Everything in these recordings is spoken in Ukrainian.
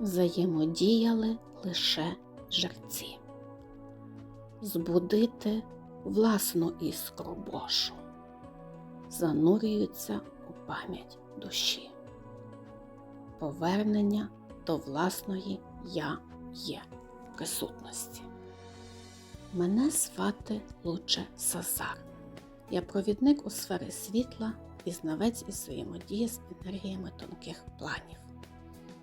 взаємодіяли лише жерці. Збудити власну іскру Божу, занурюються у пам'ять душі, повернення до власної Я є присутності. Мене звати Луче Сазар. Я провідник у сфері світла і знавець із взаємодії з енергіями тонких планів.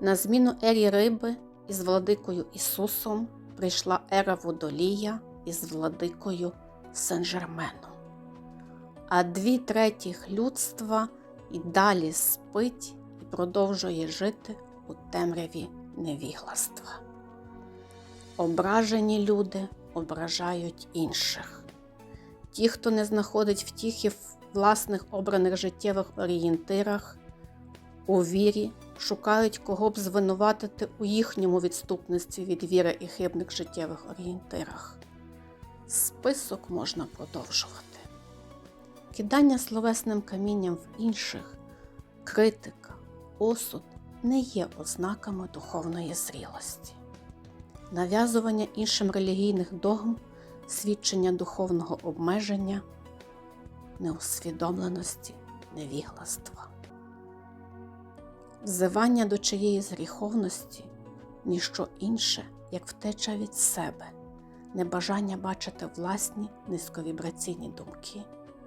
На зміну ері риби із владикою Ісусом прийшла ера водолія із владикою Сен-Жерменом. А дві третіх людства і далі спить і продовжує жити у темряві невігластва. Ображені люди ображають інших. Ті, хто не знаходить втіхи в власних обраних життєвих орієнтирах, у вірі шукають кого б звинуватити у їхньому відступництві від віри і хибних життєвих орієнтирах. Список можна продовжувати. Кидання словесним камінням в інших, критика, осуд не є ознаками духовної зрілості. Нав'язування іншим релігійних догм, свідчення духовного обмеження, неусвідомленості, невігластва. Взивання до чиєїсь гріховності ніщо інше, як втеча від себе, небажання бачити власні низьковібраційні думки,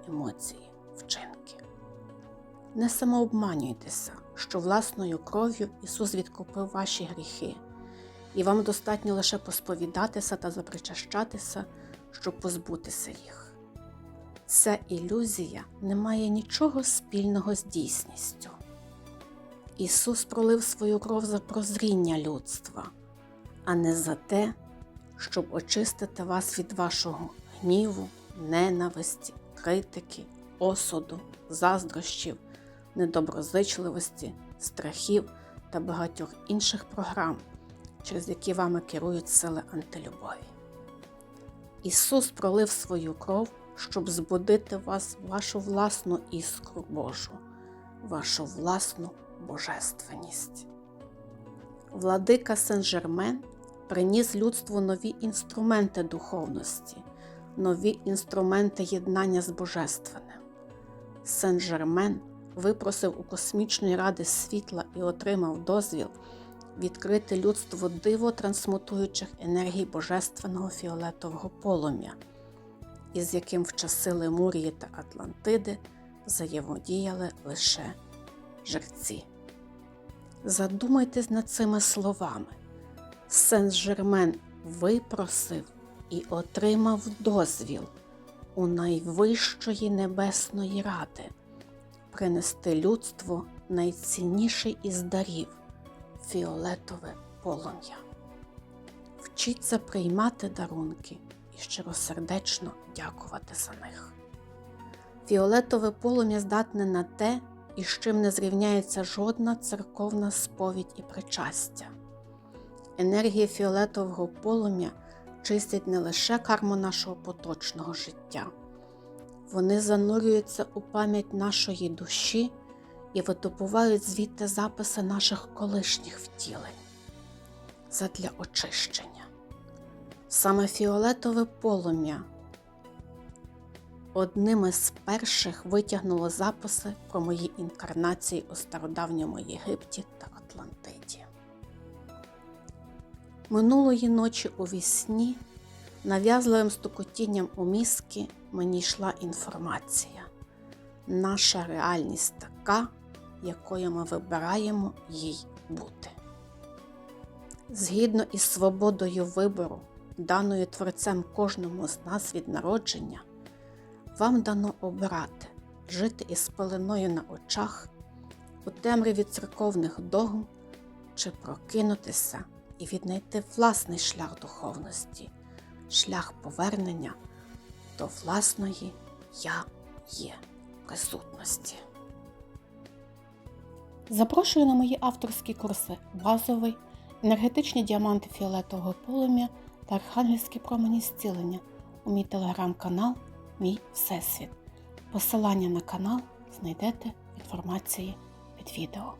емоції, вчинки. Не самообманюйтеся, що власною кров'ю Ісус відкупив ваші гріхи, і вам достатньо лише посповідатися та запричащатися, щоб позбутися їх. Ця ілюзія не має нічого спільного з дійсністю. Ісус пролив свою кров за прозріння людства, а не за те, щоб очистити вас від вашого гніву, ненависті, критики, осуду, заздрощів, недоброзичливості, страхів та багатьох інших програм, через які вами керують сили антилюбові. Ісус пролив свою кров, щоб збудити вас вашу власну іскру Божу, вашу власну божественність. Владика Сен-Жермен приніс людству нові інструменти духовності, нові інструменти єднання з Божественним. Сен-Жермен випросив у космічної ради світла і отримав дозвіл відкрити людству диво трансмутуючих енергій божественного фіолетового полум'я, із яким в часи Лемурії та Атлантиди взаємодіяли лише жерці. Задумайтесь над цими словами. Сен-Жермен випросив і отримав дозвіл у найвищої небесної ради принести людству найцінніший із дарів фіолетове полум'я. Вчіться приймати дарунки і щиросердечно дякувати за них. Фіолетове полум'я здатне на те, і з чим не зрівняється жодна церковна сповідь і причастя. Енергія фіолетового полум'я чистять не лише карму нашого поточного життя, вони занурюються у пам'ять нашої душі і видобувають звідти записи наших колишніх втілень задля очищення. Саме фіолетове полум'я одним із перших витягнуло записи про мої інкарнації у стародавньому Єгипті та Атлантиді. Минулої ночі у вісні нав'язливим стукотінням у мізки мені йшла інформація. Наша реальність така, якою ми вибираємо їй бути. Згідно із свободою вибору, даною Творцем кожному з нас від народження, вам дано обрати жити із пеленою на очах у темряві церковних догм чи прокинутися і віднайти власний шлях духовності, шлях повернення до власної я є присутності. Запрошую на мої авторські курси базовий, енергетичні діаманти фіолетового полум'я та архангельські промені зцілення у мій телеграм-канал Мій Всесвіт. Посилання на канал знайдете в інформації під відео.